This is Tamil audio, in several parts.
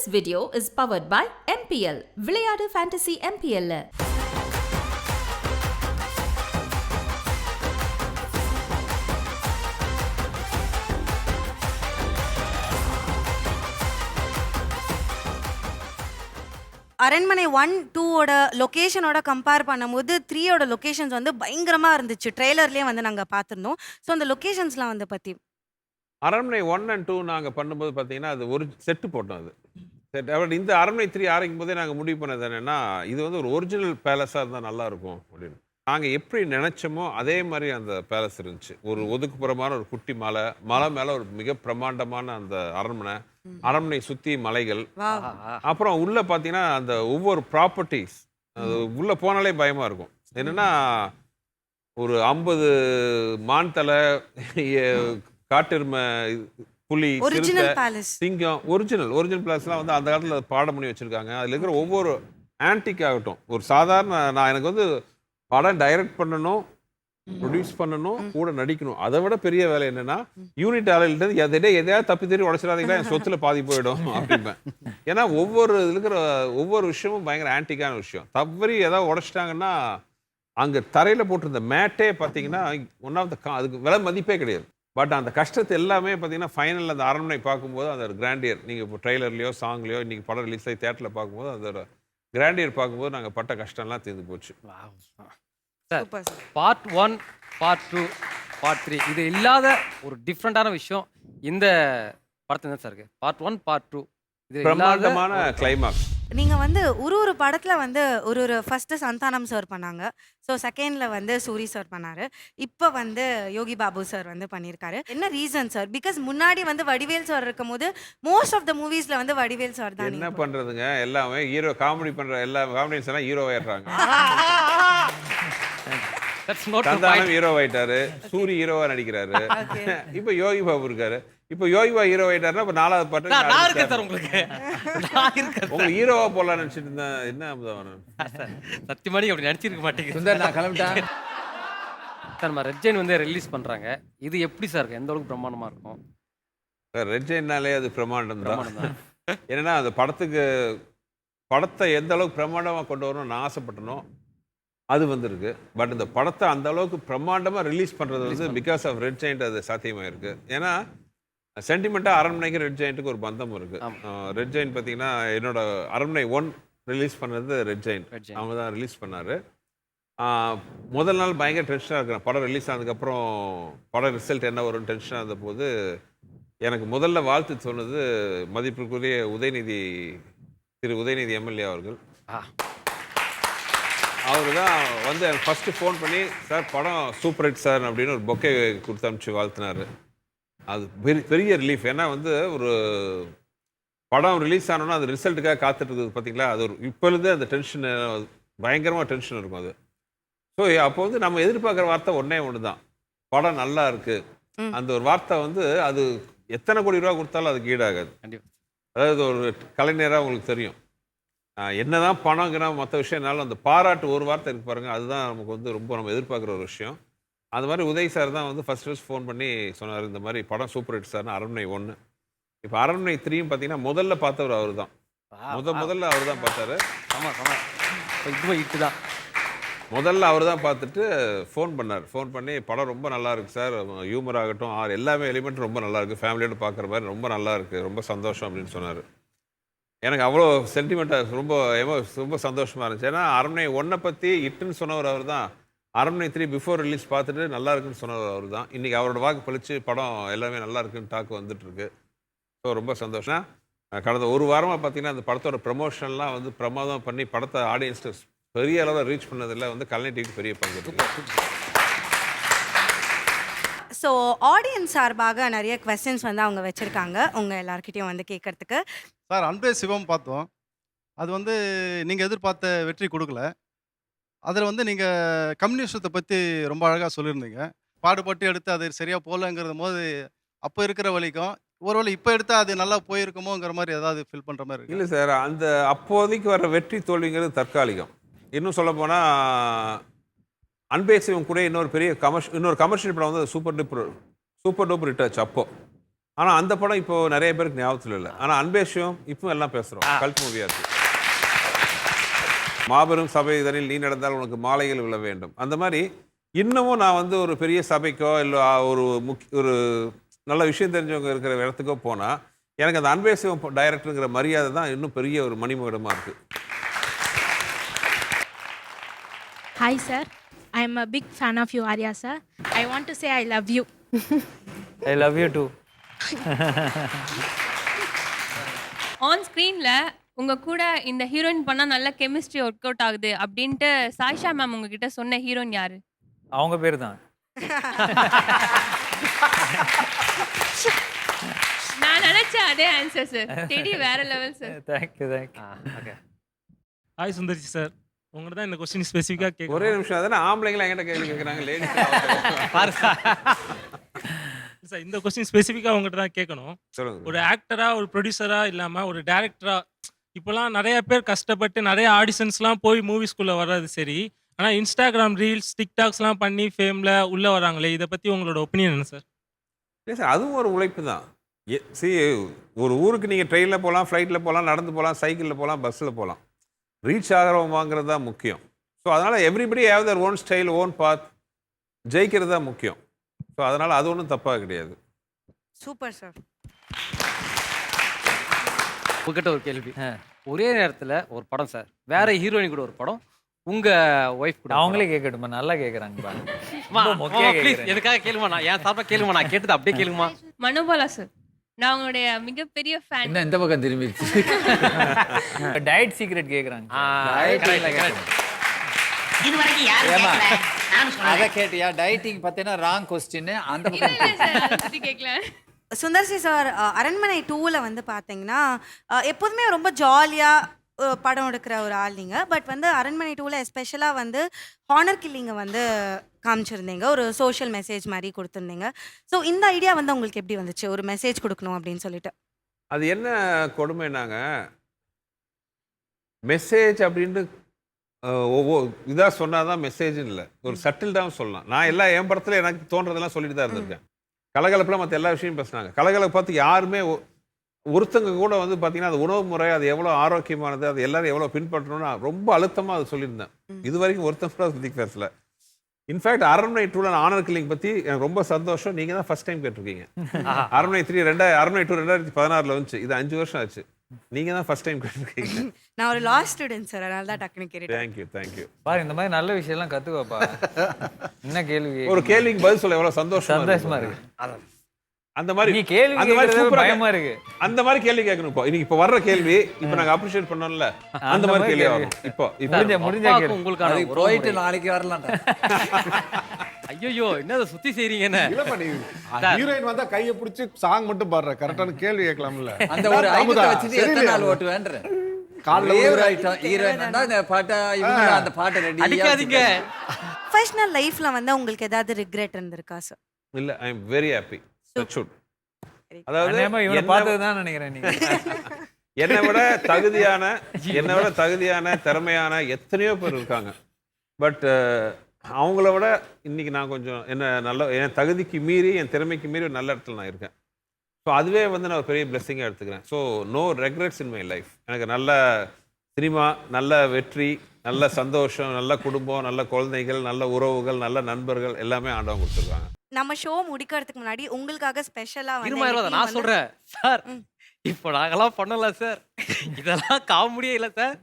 This video is powered by MPL. விளையாடு ஃபேண்டசி MPL. -ல. அரண்மனை ஒன் டூவோட லொக்கேஷனோட கம்பேர் பண்ணும்போது த்ரீயோட லொக்கேஷன்ஸ் வந்து பயங்கரமாக இருந்துச்சு ட்ரெய்லர்லேயே வந்து நாங்கள் பார்த்துருந்தோம் ஸோ அந்த லொக்கேஷன்ஸ்லாம் வந்து பற்றி அரண்மனை ஒன் அண்ட் டூ நாங்கள் பண்ணும்போது பார்த்தீங்கன்னா அது ஒரு செட்டு போட்டோம் அது அப்புறம் இந்த அரண்மனை த்ரீ ஆரம்பிக்கும் போதே நாங்கள் முடிவு பண்ணது என்னென்னா இது வந்து ஒரு ஒரிஜினல் பேலஸாக இருந்தால் நல்லா இருக்கும் அப்படின்னு. நாங்கள் எப்படி நினச்சோமோ அதே மாதிரி அந்த பேலஸ் இருந்துச்சு. ஒரு ஒதுக்குப்புறமான ஒரு குட்டி மலை மலை மேலே ஒரு மிக பிரம்மாண்டமான அந்த அரண்மனை அரண்மனை சுற்றி மலைகள். அப்புறம் உள்ள பார்த்தீங்கன்னா அந்த ஒவ்வொரு ப்ராப்பர்ட்டிஸ் அது உள்ள போனாலே பயமா இருக்கும். என்னன்னா ஒரு ஐம்பது மான் தலை காட்டெருமை புலி சிங்கம் ஒரிஜினல் ஒரிஜினல் பிளாஸ்லாம் வந்து அந்த காலத்தில் பாடம் பண்ணி வச்சிருக்காங்க. அதில் இருக்கிற ஒவ்வொரு ஆன்டிக் ஆகட்டும். ஒரு சாதாரண நான் எனக்கு வந்து படம் டைரக்ட் பண்ணணும் ப்ரொடியூஸ் பண்ணணும் கூட நடிக்கணும். அதை விட பெரிய வேலை என்னன்னா யூனிட் ஆலையிலிருந்து எதையே எதையாவது தப்பி தெரிய உடச்சிடாதீங்களா என் சொத்துல பாதி போயிடும் அப்படிம்பேன். ஏன்னா ஒவ்வொரு இதுல இருக்கிற ஒவ்வொரு விஷயமும் பயங்கர ஆன்டிக்கான விஷயம். தவறி ஏதாவது உடைச்சிட்டாங்கன்னா அங்க தரையில போட்டிருந்த மேட்டே பார்த்தீங்கன்னா ஒன் ஆஃப் த அதுக்கு விலை மதிப்பே கிடையாது. பட் அந்த கஷ்டத்தை எல்லாமே பார்த்தீங்கன்னா ஃபைனல் அந்த அரண்மனை பார்க்கும்போது அந்த கிராண்டியர் நீங்கள் இப்போ ட்ரெய்லர்லையோ சாங்லையோ இன்னைக்கு படம் ரிலீஸ் ஆகி தேட்டரில் பார்க்கும்போது அதோட கிராண்டியர் பார்க்கும்போது நாங்கள் பட்ட கஷ்டம்லாம் தீர்ந்து போச்சு. Sir super sir part one part two part three இது இல்லாத ஒரு டிஃப்ரெண்டான விஷயம் இந்த படத்துல தான் சார் இருக்கு. பார்ட் ஒன் பார்ட் டூ இது பிரம்மாண்டமான கிளைமாக்ஸ் நீங்கள் வந்து ஒரு ஒரு படத்தில் வந்து ஒரு ஒரு ஃபஸ்ட்டு சந்தானம் சார் பண்ணாங்க. ஸோ செகண்டில் வந்து சூரி சார் பண்ணார். இப்போ வந்து யோகி பாபு சார் வந்து பண்ணியிருக்காரு என்ன ரீசன் சார் பிகாஸ் முன்னாடி வந்து வடிவேல் சார் இருக்கும்போது மோஸ்ட் ஆஃப் த மூவிஸில் வந்து வடிவேல் சார் தான் என்ன பண்றதுங்க? எல்லாமே ஹீரோ காமெடி பண்ற எல்லா காமெடியன்ஸ் எல்லாம் ஹீரோ ஆயிடுறாங்க. சந்தானம். ஹீரோ ஆயிட்டாரு சூரி ஹீரோவா நடிக்கிறாரு. இப்போ யோகி பாபு இருக்காரு. இப்போ யோகி பாபு ஹீரோ ஆயிட்டாருன்னா இப்போ நாலாவது பாட்டு சார், நான் இருக்கேன் சார் உங்களுக்கு. நான் இருக்கேன் உங்களுக்கு ஹீரோவா போடலாம்னு நினைச்சிட்டு இருந்தேன் என்ன அமுதவாணன் சார் சத்தியமாடி அப்படி நடிச்சிருக்க மாட்டேங்குது. சுந்தர் நான் கிளம்பிட்டேன் சார் நம்ம ரெட் ஜெயின் வந்து ரிலீஸ் பண்றாங்க. இது எப்படி சார் இருக்கு? எந்த அளவுக்கு பிரமாண்டமா இருக்கும்? ரெட் ஜெயின்னாலே அது பிரமாண்டம் தான். என்னன்னா அந்த படத்துக்கு படத்தை எந்த அளவுக்கு பிரமாண்டமாக கொண்டு வரணும்னு நான் ஆசைப்பட்டனோ அது வந்திருக்கு. பட் இந்த படத்தை அந்த அளவுக்கு பிரம்மாண்டமாக ரிலீஸ் பண்ணுறது வந்து பிகாஸ் ஆஃப் ரெட் ஜெயிண்ட் அது சாத்தியமாக இருக்கு ஏன்னா சென்டிமெண்ட்டாக அரண்மனைக்கு ரெட் ஜெயிண்ட்டுக்கு ஒரு பந்தம் இருக்கு. ஆமா. ரெட் ஜெயிண்ட் பார்த்தீங்கன்னா என்னோட அரண்மனை ஒன் ரிலீஸ் பண்ணது ரெட் ஜெயிண்ட். அவங்க தான் ரிலீஸ் பண்ணாரு. முதல் நாள் பயங்கர டென்ஷனாக இருக்கிறேன். படம் ரிலீஸ் ஆனதுக்கப்புறம் படம் ரிசல்ட் என்ன வரும்னு டென்ஷனாக இருந்த போது எனக்கு முதல்ல வாழ்த்து சொன்னது மதிப்பிற்குரிய உதயநிதி திரு உதயநிதி எம்எல்ஏ அவர்கள். ஆ, அவர் தான் வந்து எனக்கு ஃபஸ்ட்டு ஃபோன் பண்ணி சார் படம் சூப்பர் ஹிட் சார் அப்படின்னு ஒரு பொக்கே கொடுத்து அனுப்பிச்சு வாழ்த்தினாரு. அது பெரிய பெரிய ரிலீஃப் ஏன்னா வந்து ஒரு படம் ரிலீஸ் ஆனோன்னா அது ரிசல்ட்டுக்காக காத்துட்டு இருக்குது பார்த்தீங்களா அது ஒரு இப்போலேருந்தே அந்த டென்ஷன் பயங்கரமாக டென்ஷன் இருக்கும் அது. ஸோ அப்போ வந்து நம்ம எதிர்பார்க்குற வார்த்தை ஒன்றே ஒன்று தான் படம் நல்லா இருக்கு. ம். அந்த ஒரு வார்த்தை வந்து அது எத்தனை கோடி ரூபா கொடுத்தாலும் அதுக்கு ஈடாகாது. அதாவது ஒரு கலைஞராக உங்களுக்கு தெரியும். என்னதான் பணங்கிற மற்ற விஷயம்னாலும் அந்த பாராட்டு ஒரு வார்த்தை இருக்கு பாருங்க அதுதான் நமக்கு வந்து ரொம்ப நம்ம எதிர்பார்க்குற ஒரு விஷயம். அது மாதிரி உதய் சார் தான் வந்து ஃபர்ஸ்ட் ஃபர்ஸ்ட் ஃபோன் பண்ணி சொன்னார் இந்த மாதிரி படம் சூப்பர் ஹிட் சார்னு அரண்மனை ஒன்று இப்போ அரண்மனை த்ரீயும் பார்த்தீங்கன்னா முதல்ல பார்த்தவர் அவர் தான் முத முதல்ல அவர் தான் பார்த்தாரு. ஆமா ஆமா. இப்ப தான். முதல்ல அவர் தான் பார்த்துட்டு ஃபோன் பண்ணார். ஃபோன் பண்ணி படம் ரொம்ப நல்லா இருக்கு சார் ஹியூமர் ஆகட்டும் ஆர் எல்லாமே எலிமெண்ட் ரொம்ப நல்லா இருக்கு. ஃபேமிலியோட பார்க்குற மாதிரி ரொம்ப நல்லா இருக்கு. ரொம்ப சந்தோஷம் அப்படின்னு சொன்னார். எனக்கு அவ்வளோ சென்டிமெண்ட்டாக ரொம்ப எமோ ரொம்ப சந்தோஷமாக இருந்துச்சு. ஏன்னா அரண்மனை ஒன்றை பற்றி இட்டுன்னு சொன்னவர் அவர் தான் அரண்மனை த்ரீ பிஃபோர் ரிலீஸ் பார்த்துட்டு நல்லா இருக்குன்னு சொன்னவர் அவர் தான் இன்றைக்கி அவரோட வாக்கு பழிச்சு படம் எல்லாமே நல்லா இருக்குன்னு டாக்கு வந்துட்டுருக்கு. ஸோ ரொம்ப சந்தோஷம். கடந்த ஒரு வாரமாக பார்த்தீங்கன்னா அந்த படத்தோட ப்ரமோஷன்லாம் வந்து பிரமாதம் பண்ணி படத்தை ஆடியன்ஸ்ட்டு பெரிய அளவில் ரீச் பண்ணதில் வந்து கலைஞர் டிவிக்கு பெரிய பங்கு இருக்குது ஸோ ஆடியன்ஸ் சார்பாக நிறைய கொஸ்டின்ஸ் வந்து அவங்க வச்சுருக்காங்க. உங்கள் எல்லாருக்கிட்டையும் வந்து கேட்கறதுக்கு சார் அன்பே சிவம் பார்த்தோம். அது வந்து நீங்கள் எதிர்பார்த்த வெற்றி கொடுக்கல. அதில் வந்து நீங்கள் கம்யூனிஸ்டத்தை பற்றி ரொம்ப அழகாக சொல்லியிருந்தீங்க. பாடுபட்டு எடுத்து அது சரியாக போகலங்கிறது போது அப்போ இருக்கிற வழிக்கும் ஒருவேளை இப்போ எடுத்தால் அது நல்லா போயிருக்குமோங்கிற மாதிரி ஏதாவது ஃபீல் பண்ணுற மாதிரி இருக்கு? இல்லை சார் அந்த அப்போதைக்கு வர்ற வெற்றி தோல்விங்கிறது தற்காலிகம். இன்னும் சொல்ல போனால் அன்பே சிவம் கூட இன்னொரு பெரிய கமர்ஷ் இன்னொரு கமர்ஷியல் படம் வந்து சூப்பர் டூப்பர் சூப்பர் டூப்பர் ஆச்சு அப்போ. ஆனா அந்த படம் இப்போ நிறைய பேருக்கு ஞாபகத்தில் இல்லை. ஆனா அன்பேஷம் இப்போ எல்லாம் பேசுறோம். கல்ட் மூவியா இருக்கு. மாபெரும் சபை இதனில் நீ நடந்தால் உனக்கு மாலைகள் விழ வேண்டும். அந்த மாதிரி இன்னமும் நான் வந்து ஒரு பெரிய சபைக்கோ இல்லை ஒரு முக்கிய ஒரு நல்ல விஷயம் தெரிஞ்சவங்க இருக்கிற இடத்துக்கோ போனால் எனக்கு அந்த அன்பேசிவம் டைரக்டருங்கிற மரியாதை தான் இன்னும் பெரிய ஒரு மணிமகுடமாக இருக்குது Hi, sir. I am a big fan of you, Arya, sir. I want to say I love you. I love you too on ஸ்க்ரீனில் உங்கள் கூட இந்த ஹீரோயின் பண்ணால் நல்ல கெமிஸ்ட்ரி ஒர்க் அவுட் ஆகுது அப்படின்ட்டு சாய்ஷா மேம் உங்ககிட்ட சொன்ன ஹீரோயின் யாரு? அவங்க பேர் தான் நான் நினைச்ச அதே ஆன்சர் சார் டெடி வேற level sir thank you thank you okay hi Sundarji sir உங்கள்ட்ட தான் இந்த கொஸ்டின் ஸ்பெசிஃபிக்காக கேட்க ஒரே நிமிஷம் அதானே? ஆம்பளைங்களா என்கிட்ட கேள்வி கேட்குறாங்க லேடிஸ் பாரு சார் சார் இந்த கொஸ்டின் ஸ்பெசிஃபிக்காக உங்கள்கிட்ட தான் கேட்கணும். சொல்லுங்க ஒரு ஆக்டராக ஒரு ப்ரொடியூசராக இல்லாமல் ஒரு டேரக்டராக இப்போலாம் நிறைய பேர் கஷ்டப்பட்டு நிறைய ஆடிஷன்ஸ்லாம் போய் மூவிஸ்குள்ளே வர்றது சரி. ஆனால் இன்ஸ்டாகிராம் ரீல்ஸ் டிக்டாக்ஸ்லாம் பண்ணி ஃபேமில் உள்ளே வராங்களே இதை பற்றி உங்களோட ஒப்பீனியன் என்ன சார் இல்லை சார் அதுவும் ஒரு உழைப்பு தான். சி ஒரு ஊருக்கு நீங்கள் ட்ரெயினில் போகலாம் ஃப்ளைட்டில் போகலாம் நடந்து போகலாம் சைக்கிளில் போகலாம் பஸ்ஸில் போகலாம். ரீச் ஆகிறவங்கிறது தான் முக்கியம். ஸோ அதனால் everybody have their own style own path ஜெயிக்கிறது தான் முக்கியம். ஸோ அதனால் அது ஒன்றும் தப்பாக கிடையாது. சூப்பர் சார் உங்ககிட்ட ஒரு கேள்வி. ஒரே நேரத்துல ஒரு படம் சார் வேற ஹீரோயின் கூட ஒரு படம். உங்க ஒய்ஃப் கூட அவங்களே கேட்கட்டுமா? நல்லா கேட்குறாங்க. எனக்காக கேளுமா? நான் என் சார்பா கேளுமா? நான் கேட்டது அப்படியே கேளுமா மனோபாலா சார் நான் உங்களுடைய மிகப்பெரிய ஃபேன் என்ன இந்த பக்கம் திரும்பிடுச்சு டயட் சீக்ரெட் கேட்குறாங்க ஏமா அதை கேட்டியா? டயட்டிங் பார்த்தீங்கன்னா ராங் கொஸ்டின் அந்த பக்கம் இல்லை சார் அதை பற்றி கேட்கல சுந்தர்சி சார் அரண்மனை டூவில் வந்து பார்த்தீங்கன்னா எப்போதுமே ரொம்ப ஜாலியாக படம் எடுக்கிற ஒரு ஆள் நீங்கள் பட் வந்து அரண்மனை டூவில் எஸ்பெஷலாக வந்து ஹானர் கில்லிங்கை வந்து காமிச்சிருந்தீங்க. ஒரு சோஷியல் மெசேஜ் மாதிரி கொடுத்துருந்தீங்க. ஸோ இந்த ஐடியா வந்து உங்களுக்கு எப்படி வந்துச்சு? ஒரு மெசேஜ் கொடுக்கணும் அப்படின்னு சொல்லிட்டு. அது என்ன கொடுமைனாங்க? மெசேஜ் அப்படின்ட்டு ஒவ்வொரு இதாக சொன்னால் தான் மெசேஜ்னு இல்லை. ஒரு சட்டில்டாகவும் சொல்லலாம். நான் எல்லா என் படத்தில் எனக்கு தோன்றதெல்லாம் சொல்லிட்டு தான் இருந்திருக்கேன். கலகலப்பில் மற்ற எல்லா விஷயமும் பேசுனாங்க. கலகலப்பை பார்த்து யாருமே ஒருத்தங்க கூட வந்து பார்த்தீங்கன்னா அது உணவு முறை அது எவ்வளோ ஆரோக்கியமானது அது எல்லாரும் எவ்வளோ பின்பற்றணும்னு ரொம்ப அழுத்தமாக அது சொல்லியிருந்தேன். இது வரைக்கும் ஒருத்தன் கூட அதை பற்றி பேசல இன்ஃபேக்ட் அரண்மனை டூல ஆனர் கில்லிங் பற்றி எனக்கு ரொம்ப சந்தோஷம். நீங்கள் தான் ஃபர்ஸ்ட் டைம் கேட்டிருக்கீங்க. அரண்மனை த்ரீ ரெண்டாயிரம் அரண்மனை டூ ரெண்டாயிரத்தி பதினாறுல வந்துச்சு. இது அஞ்சு வருஷம் ஆச்சு. நீங்கள் தான் ஃபர்ஸ்ட் டைம் கேட்டிருக்கீங்க. நான் ஒரு லா ஸ்டூடெண்ட் சார் அதனால தான் டக்குன்னு கேட்டேன் தேங்க்யூ தேங்க்யூ பாரு இந்த மாதிரி நல்ல விஷயம்லாம் கற்றுக்கோப்பா என்ன கேள்வி ஒரு கேள்விக்கு பதில் சொல்ல எவ்வளோ சந்தோஷமா சந்தோஷமா இருக்கு. இருக்கு. அந்த மாதிரி நீ கேள்வி அந்த மாதிரி சூப்பரா பயமா இருக்கு. அந்த மாதிரி கேள்வி கேட்கணும் இப்போ. இன்னைக்கு இப்போ வர்ற கேள்வி இப்போ நாங்க அப்ரிஷியேட் பண்ணோம்ல. அந்த அந்த மாதிரி கேள்வி. வரும் இப்போ முடிஞ்ச முடிஞ்ச கேள்வி. உங்களுக்கான போயிட்டு. நாளைக்கு வரலாம்டா. ஐயோ என்னது சுத்தி செய்றீங்க என்ன? இல்லப்பா நீ ஹீரோயின் வந்தா கையை பிடிச்சி சாங் மட்டும் பாடுற. கரெக்டான கேள்வி கேட்கலாம்ல. அந்த ஒரு ஐம்பத்தை அமுதா, வச்சுட்டு எத்தனை? நாள் ஓட்டுவேன்ற? கால்ல ஒரே ஐட்டம். ஹீரோயின் வந்தா இந்த பாட்டை இவங்க அந்த பாட்டை ரெடி அடிக்காதீங்க. ப்ரொஃபஷனல் லைஃப்பில் வந்து உங்களுக்கு ஏதாவது ரிக்ரெட் இருந்திருக்கா சார் இல்ல ஐ எம் வெரி ஹாப்பி அதாவது இவனை நினைக்கிறேன் நீங்க. என்னை விட தகுதியான என்னை விட தகுதியான திறமையான எத்தனையோ பேர் இருக்காங்க. பட் அவங்கள விட இன்னைக்கு நான் கொஞ்சம் என்ன நல்ல என் தகுதிக்கு மீறி என் திறமைக்கு மீறி ஒரு நல்ல இடத்துல நான் இருக்கேன். ஸோ அதுவே வந்து நான் ஒரு பெரிய பிளெஸ்ஸிங்காக எடுத்துக்கிறேன். So no regrets in my life எனக்கு நல்ல சினிமா நல்ல வெற்றி நல்ல சந்தோஷம் நல்ல குடும்பம் நல்ல குழந்தைகள் நல்ல உறவுகள் நல்ல நண்பர்கள் எல்லாமே ஆண்டவங்க கொடுத்துருக்காங்க. நம்ம ஷோ முடிக்கிறதுக்கு முன்னாடி உங்களுக்காக இருமா இருமா நான் சொல்றேன். சார் இப்போ நாங்கெல்லாம் பண்ணல சார் இதெல்லாம் காமெடியே இல்ல சார்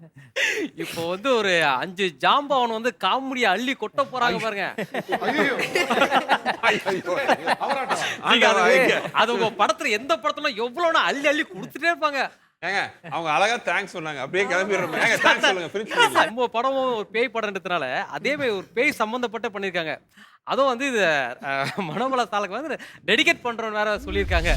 இப்போ வந்து ஒரு அஞ்சு ஜாம்பவன் வந்து காமெடியை அள்ளி கொட்ட போறாங்க பாருங்க. அது- அது உங்க படத்துல எந்த படத்துல எவ்வளவுனா அள்ளி அள்ளி கொடுத்துட்டே இருப்பாங்க. ஏங்க அவங்க அழகா தேங்க்ஸ் சொன்னாங்க. அப்படியே கிளம்பிடுறோம். ஏங்க தேங்க்ஸ் சொல்லுங்க பண்ணுங்க. நம்ம படமும் ஒரு பேய் படம்ன்றதுனால அதே மாதிரி ஒரு பேய் சம்பந்தப்பட்ட பண்ணிருக்காங்க அதுவும் வந்து இது அஹ், மனோபல சாலுக்கு வந்து டெடிகேட் பண்றோம்னு வேற சொல்லியிருக்காங்க.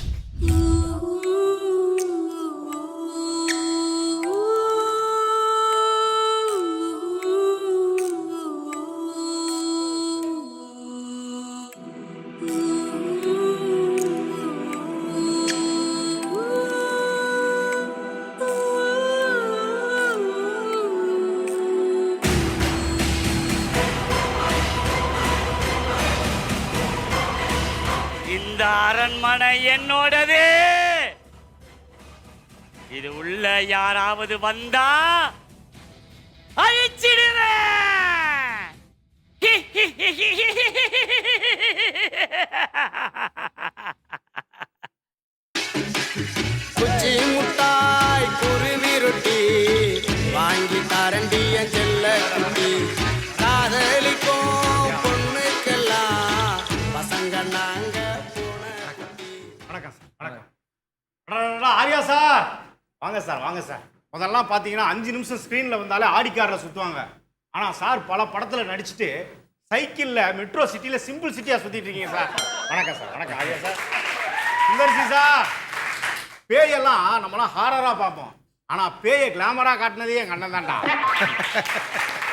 இந்த அரண்மனை என்னோடது. இது உள்ள யாராவது வந்தா அழிச்சிடுவேன் குச்சி முட்டாய் குருவி ரொட்டி வாங்கி தரண்டிய ஆர்யா சார் வாங்க சார் வாங்க சார் முதல்லாம் பார்த்தீங்கன்னா அஞ்சு நிமிஷம் ஸ்க்ரீனில் வந்தாலே ஆடி காரில் சுற்றுவாங்க ஆனால் சார் பல படத்தில் நடிச்சுட்டு சைக்கிளில் மெட்ரோ சிட்டியில் சிம்பிள் சிட்டியாக சுற்றிட்டு இருக்கீங்க சார் வணக்கம் சார் வணக்கம் ஆர்யா சார் சுந்தர்சி சார் பேயெல்லாம் நம்மலாம் ஹாரராக பார்ப்போம் ஆனால் பேயை கிளாமராக காட்டினதே எங்கள் அண்ணன் தான்டா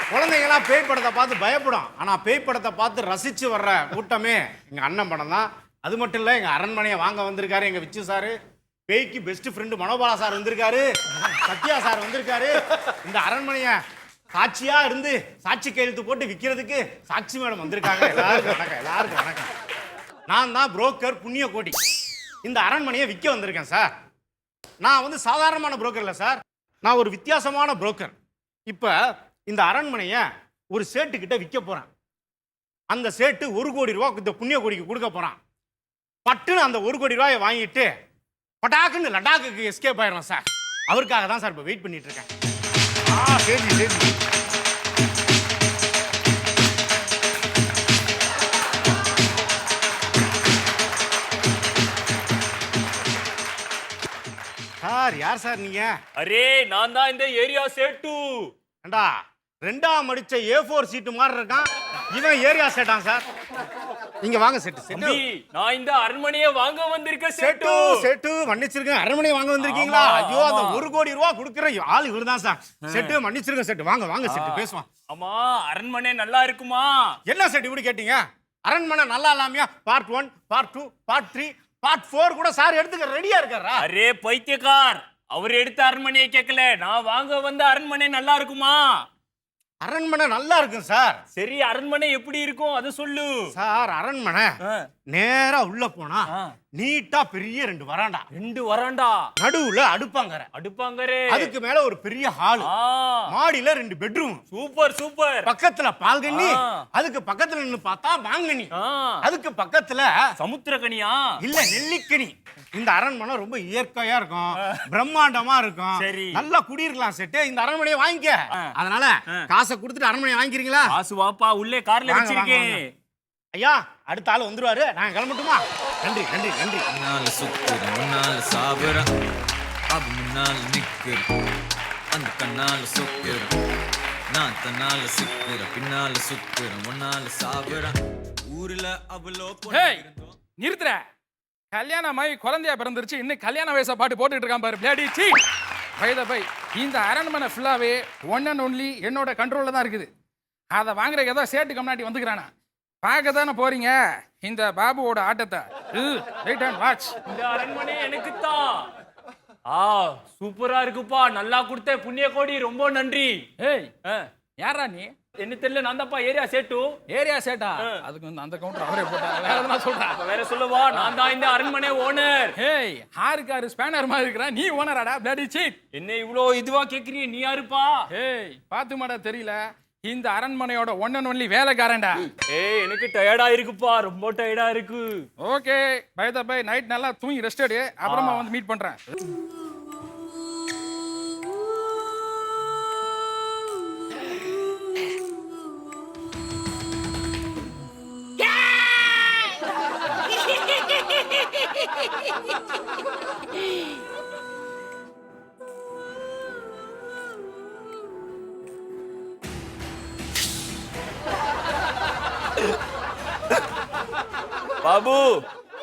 குழந்தைங்கலாம் பேய் படத்தை பார்த்து பயப்படும் ஆனால் பேய் படத்தை பார்த்து ரசித்து வர்ற கூட்டமே எங்கள் அண்ணன் படம் தான் அது மட்டும் இல்லை எங்கள் அரண்மனையை வாங்க வந்திருக்காரு எங்கள் விச்சு சார் பேய்க்கு பெஸ்ட் ஃப்ரெண்டு மனோபாலா சார் வந்திருக்காரு. சத்யா சார் வந்திருக்காரு. இந்த அரண்மனையை சாட்சியா இருந்து சாட்சி கையெழுத்து போட்டு விற்கிறதுக்கு சாட்சி மேடம் வந்திருக்காங்க. எல்லாருக்கும் வணக்கம் எல்லாருக்கும் வணக்கம். நான் தான் புரோக்கர் புண்ணிய கோடி. இந்த அரண்மனையை விற்க வந்திருக்கேன் சார். நான் வந்து சாதாரணமான புரோக்கர் இல்லை சார். நான் ஒரு வித்தியாசமான புரோக்கர் இப்போ இந்த அரண்மனையை ஒரு சேட்டுக்கிட்ட விற்க போகிறேன் அந்த சேட்டு ஒரு கோடி ரூபா இந்த புண்ணிய கோடிக்கு கொடுக்க போகிறான் பட்டுன்னு அந்த ஒரு கோடி ரூபாயை வாங்கிட்டு பட்டாக்குன்னு லடாக்குக்கு எஸ்கேப் ஆயிடும் சார் அவருக்காக தான் சார் இப்போ வெயிட் பண்ணிட்டு இருக்கேன். ஆ சரி சரி. சார் யார் சார் நீங்க? அரே நான் தான் இந்த ஏரியா சேட்டு. ஏண்டா ரெண்டாம் அடிச்ச ஏ ஃபோர் சீட்டு மாதிரி இருக்கான். இவன் ஏரியா சேட்டான் சார் நீங்க வாங்க செட்டு. செட்டு. நான் இந்த அரண்மனையை வாங்க வந்திருக்க செட்டு சேட்டு. மன்னிச்சிருக்கேன் அரண்மனை வாங்க வந்திருக்கீங்களா? ஐயோ அந்த. ஒரு கோடி ரூபா கொடுக்குற ஆள் இவர் தான் சார் செட்டு மன்னிச்சிருங்க செட்டு. வாங்க வாங்க செட்டு. பேசுவான் ஆமா அரண்மனை நல்லா இருக்குமா? என்ன செட்டு இப்படி கேட்டீங்க? அரண்மனை நல்லா இல்லாமையா? Part one part two part three part four கூட சார் எடுத்துக்க ரெடியா இருக்காரா? அரே பைத்தியக்கார். அவர் எடுத்த அரண்மனையை கேட்கல. நான் வாங்க வந்த அரண்மனை நல்லா இருக்குமா? அரண்மனை நல்லா இருக்கும் சார். சரி அரண்மனை எப்படி இருக்கும்? அது சொல்லு. சார் அரண்மனை நேரா உள்ள போனா நீட்டா பெரிய ரெண்டு வராண்டா. ரெண்டு வராண்டா? நடுவுல அடுப்பாங்கற அடுப்பாங்கரே. அதுக்கு மேல ஒரு பெரிய ஹால். மாடியில ரெண்டு பெட்ரூம். Super super. பக்கத்துல பால்கனி. அதுக்கு பக்கத்துல நின்னு பார்த்தா மாங்கனி. ஆ. அதுக்கு பக்கத்துல சமுத்திரக்கனியா? இல்ல நெல்லிக்கனி. இந்த அரண்மனை ரொம்ப இயற்கையா இருக்கும். பிரம்மாண்டமா இருக்கும். சரி. நல்லா குடியிருக்கலாம் செட்டு இந்த அரண்மனையை வாங்கிக்க. அதனால காசை கொடுத்துட்டு அரண்மனையை வாங்கிக்கிறீங்களா? காசு வாப்பா உள்ளே கார்ல வச்சிருக்கேன். ஐயா அடுத்த ஆள் வந்துருவாரு. நாங்க கிளம்பட்டுமா? நன்றி நன்றி நன்றி. முன்னால சுத்துற முன்னால சாவுற அவ முன்னால நிக்கிற அந்த கண்ணால சொக்குற நான் தன்னால சிக்கிற பின்னால சுத்துற முன்னால சாவுற ஊர்ல அவ்வளோ ஹேய் நிறுத்துற. கல்யாணமாயி குழந்தையா பிறந்துருச்சு இன்னும் கல்யாண வயசா பாட்டு போட்டுட்டு இருக்கான் பாரு பிளேடி சீ பைத பை இந்த அரண்மனை ஃபுல்லாவே ஒன் அண்ட் ஒன்லி என்னோட கண்ட்ரோல்ல தான் இருக்குது. அதை வாங்குறதுக்கு ஏதோ சேட்டு கம்னாட்டி வந்துக்கிறானா. பார்க்க தானே போறீங்க? இந்த பாபுவோட ஆட்டத்தை. வெயிட் அண்ட் வாட்ச் இந்த அரண்மனை எனக்கு தான் ஆ சூப்பரா இருக்குப்பா. நல்லா கொடுத்த புண்ணிய கோடி ரொம்ப நன்றி. ஏய் யாரா நீ? என்ன தெரியல நான் தான்ப்பா ஏரியா சேட்டு. ஏரியா சேட்டா? அதுக்கு வந்து அந்த கவுண்டர் அவரே போட்டாங்க வேற எதுனா சொல்றா? வேற சொல்லவா. நான் தான் இந்த அரண்மனை ஓனர் ஹேய் ஹாருக்காரு ஸ்பேனர் மாதிரி இருக்கிறா நீ ஓனராடா பிளடி சீட் என்ன இவ்ளோ இதுவா கேக்குறீங்க? நீ யாருப்பா? ஏய் பாத்து மாடா தெரியல. இந்த அரண்மனையோட ஒன் அண்ட் ஒன்லி வேலைக்காரன்டா. ஏய் எனக்கு டயர்டா இருக்குப்பா. ரொம்ப டயர்டா இருக்கு. Okay bye the bye night நல்லா தூங்கி ரெஸ்ட் எடு. அப்புறமா வந்து மீட் பண்றேன். பாபு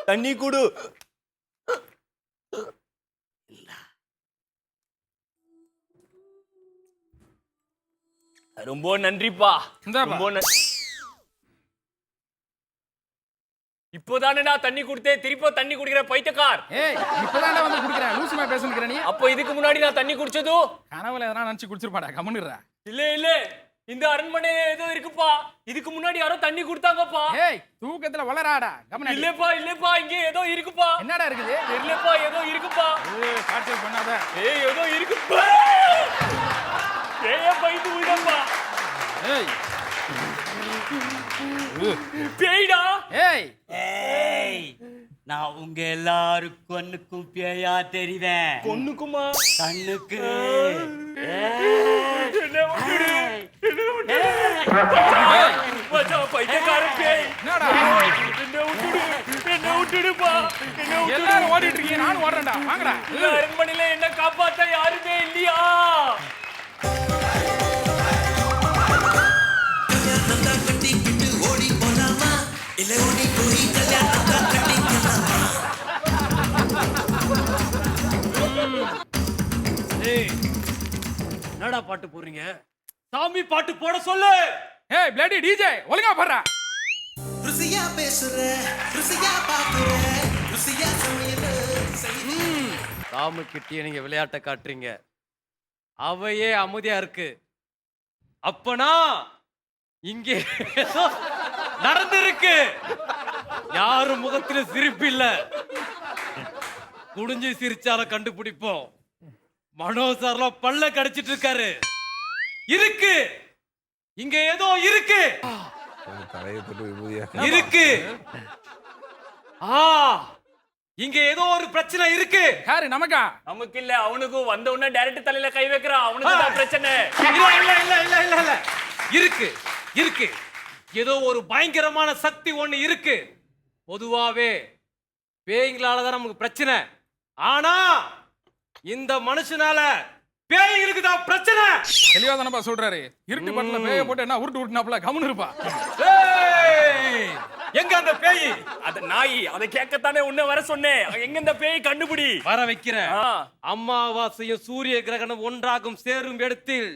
தண்ணி குடு. ரொம்ப நன்றிப்பா. ரொம்ப நன்றி இப்போதானே நான் தண்ணி கொடுத்தேன் திருப்பி தண்ணி குடிக்கிற பைத்தியக்கார். ஏய் இப்பதான்டா வந்து குடிக்கிறேன் லூசுமா பேசுனுக்கிற நீ. அப்போ இதுக்கு முன்னாடி நான் தண்ணி குடிச்சதோ? கனவுல எதனா நினைச்சு குடிச்சிருப்பாடா கம்முன்னுறா இல்ல இல்ல. இந்த அரண்மனை ஏதோ இருக்குப்பா. இதுக்கு முன்னாடி யாரோ தண்ணி கொடுத்தாங்கப்பா. ஏய் தூக்கத்துல வளராடா கவனம் இல்லப்பா இல்லப்பா இங்க ஏதோ இருக்குப்பா. என்னடா இருக்குது? தெரியலப்பா ஏதோ இருக்குப்பா. ஏய் காய்ச்சல் பண்ணாத. ஏய் ஏதோ இருக்குப்பா ஏய் பயந்து விடப்பா ஏய். பேய்டா. ஏய். ஏய் நான் உங்க எல்லாருக்கும் கொன்னுக்கும் பேயா தெரிவேன். பொண்ணுக்குமா? கண்ணுக்கு. விட்டுடு மச்சான் பைத்தியக்கார பேய் என்னடா என்ன விட்டுடு என்ன விட்டுடுப்பா என்ன விட்டுடு எல்லாரும் ஓடிட்டு இருக்கீங்க நானும் ஓடுறேன்டா. வாங்கடா. இந்த அரண்மனையில என்ன காப்பாத்த யாருமே இல்லையா? ஏய் என்னடா பாட்டு போடுறீங்க? சாமி பாட்டு போட சொல்லு. ஏய் பிளடி டிஜே ஒழுங்கா பாடுறா. ருசியா பேசுற ருசியா பாக்குற ருசியா சமையல் சாமி கிட்டே நீங்க விளையாட்டை காட்டுறீங்க. அவையே அமைதியா இருக்கு. அப்பனா இங்கே நடந்திருக்கு. யாரு முகத்துல சிரிப்பு இல்ல. குடிஞ்சு சிரிச்சால கண்டுபிடிப்போம். மனோ சார்லாம் பல்ல கடிச்சிட்டு இருக்காரு. இருக்கு. இங்க ஏதோ இருக்கு. தலையை தொட்டு விபூதியா இருக்கு. ஆ இங்க ஏதோ ஒரு பிரச்சனை இருக்கு. யாரு நமக்கா? நமக்கு இல்ல அவனுக்கும் வந்த உடனே டைரக்ட் தலையில கை வைக்கிறான் அவனுக்கு தான் பிரச்சனை. இல்ல இல்ல இல்ல இல்ல இல்ல இல்ல. இருக்கு இருக்கு. ஏதோ ஒரு பயங்கரமான சக்தி ஒண்ணு இருக்கு. பொதுவாவே பேய்களால தான் நமக்கு பிரச்சனை. ஆனா இந்த மனுஷனால பேய்களுக்கு தான் பிரச்சனை! தெளிவா தானப்பா சொல்றாரு. இருட்டு பட்டல பேய போட்டு என்ன உருட்டு உருட்டுனாப்ல கவனம் இருப்பா. ஏய், எங்க அந்த பேய்? அத நாய் அதை கேட்கத்தானே உன்னை வர சொன்னேன். எங்க இந்த பேய் கண்டுபிடி? வர வைக்கிறேன் ஆ. அமாவாசையும் சூரிய கிரகணம் ஒன்றாகும் சேரும் இடத்தில்.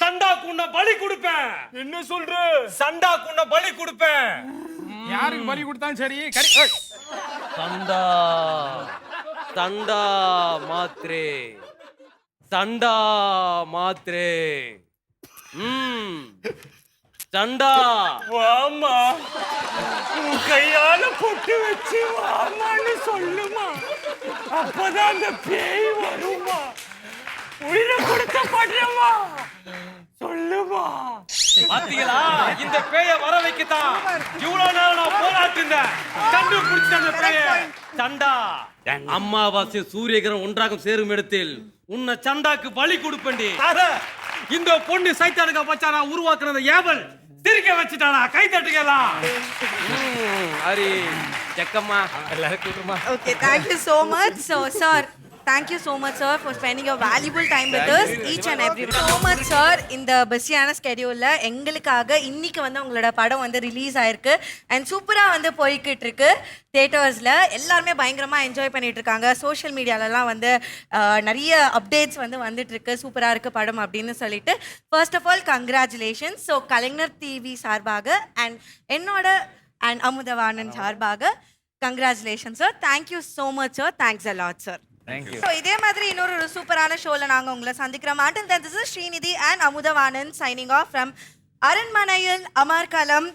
சண்டா குண்ண பலி கொடுப்பேன். என்ன சொல்ற? சண்டா குண்ண பலி கொடுப்பேன். யாருக்கு பலி கொடுத்தாலும் சரி கறி ஏய், சண்டா சண்டா மாத்ரே சண்டா மாத்ரே. ம். சண்டா. வாமா. உன் கையால பொட்டு வச்சு வாமான்னு சொல்லுமா. அப்பதான் அந்த பேய் வருமா. உயிரை கொடுக்க மாட்டேமா சொல்லுமா. பாத்தீங்களா? இந்த பேய வர வைக்கத்தான். இவ்வளவு நேரம் நான் போராட்டிருந்தேன் கண்டுபிடிச்ச அந்த பேய. சண்டா. அம்மாவாசை சூரிய கிரகம் ஒன்றாகும் சேரும் இடத்தில் உன்னை சண்டாக்கு பலி கொடுப்பேன்டி. அத இந்த பொண்ணு சைத்தானுக்க பச்சா நான் உருவாக்குன அந்த ஏவல் சிரிக்க வச்சுட்டானா? கை தட்டுக்கலாம் ஹரி ஜக்கம்மா எல்லாரும் கூட்டுமா Okay, thank you so much. So, thank you so much, sir, for spending your valuable time with us, each and every so much, sir. இந்த பிஸியான ஸ்கெடியூல்ல எங்களுக்காக இன்னைக்கு வந்து உங்களோட படம் வந்து ரிலீஸ் ஆயிருக்கு. அண்ட் சூப்பரா வந்து போய்கிட்டு இருக்கு தேட்டர்ஸ்ல எல்லாருமே பயங்கரமா என்ஜாய் பண்ணிட்டு இருக்காங்க சோஷியல் மீடியாலலாம் வந்து நிறைய அப்டேட்ஸ் வந்து வந்துட்டு இருக்கு சூப்பரா இருக்கு படம் அப்படின்னு சொல்லிட்டு. First of all congratulations so Kalaignar TV சார்பாக அண்ட் என்னோட அண்ட் அமுதவாணன் சார்பாக congratulation sir thank you so much sir thanks a lot sir thank you so இதே மாதிரி இன்னொரு ஒரு சூப்பரான ஷோவில் நாங்கள் உங்களை சந்திக்கிறோம் மாட்டன் this is Srinidhi and Amudhavanan signing off from அரண்மனையில் அமர்கலம்